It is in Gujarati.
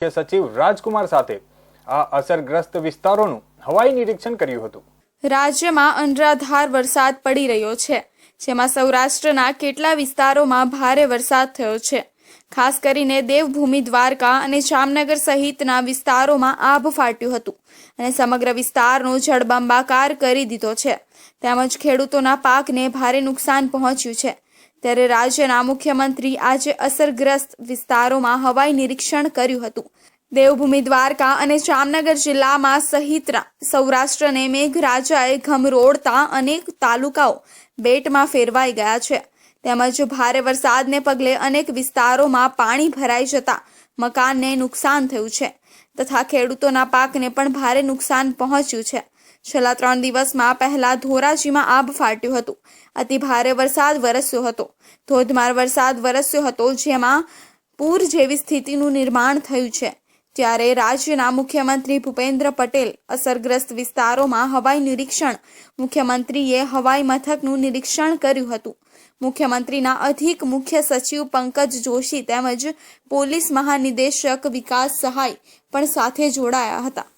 સચિવ રાજકુમાર સાથે આ અસરગ્રસ્ત વિસ્તારોનું હવાઈ નિરીક્ષણ કર્યું હતું. રાજ્યમાં અનરાધાર વરસાદ પડી રહ્યો છે, જેમાં સૌરાષ્ટ્રના કેટલા વિસ્તારોમાં ભારે વરસાદ થયો છે. ખાસ કરીને દેવભૂમિ, દ્વારકા અને જામનગર સહિતના વિસ્તારોમાં આભ ફાટ્યું હતું અને સમગ્ર વિસ્તારનો જળબંબાકાર કરી દીધો છે. તેમજ ખેડૂતોના પાકને ભારે નુકસાન પહોંચ્યું છે. ત્યારે રાજ્યના મુખ્યમંત્રી આજે અસરગ્રસ્ત વિસ્તારોમાં હવાઈ નિરીક્ષણ કર્યું હતું. દેવભૂમિ દ્વારકા અને જામનગર જિલ્લામાં સહિત સૌરાષ્ટ્રને મેઘરાજાએ ઘમરોળતા અનેક તાલુકાઓ બેટમાં ફેરવાઈ ગયા છે. તેમજ ભારે વરસાદને પગલે અનેક વિસ્તારોમાં પાણી ભરાઈ જતા મકાનને નુકસાન થયું છે તથા ખેડૂતોના પાકને પણ ભારે નુકસાન પહોંચ્યું છે. છેલ્લા ત્રણ દિવસમાં પહેલા ધોરાજીમાં આબ ફાટ્યું હતું. અતિ ભારે વરસાદ વરસ્યો હતો. ધોધમાર વરસાદ વરસ્યો હતો જેમાં પૂર જેવી સ્થિતિનું નિર્માણ થયું છે. ત્યારે રાજ્યના મુખ્યમંત્રી ભૂપેન્દ્ર પટેલ અસરગ્રસ્ત વિસ્તારોમાં હવાઈ નિરીક્ષણ મુખ્યમંત્રીએ હવાઈ મથકનું નિરીક્ષણ કર્યું હતું. મુખ્યમંત્રીના અધિક મુખ્ય સચિવ પંકજ જોશી તેમજ પોલીસ મહાનિદેશક વિકાસ સહાય પણ સાથે જોડાયા હતા.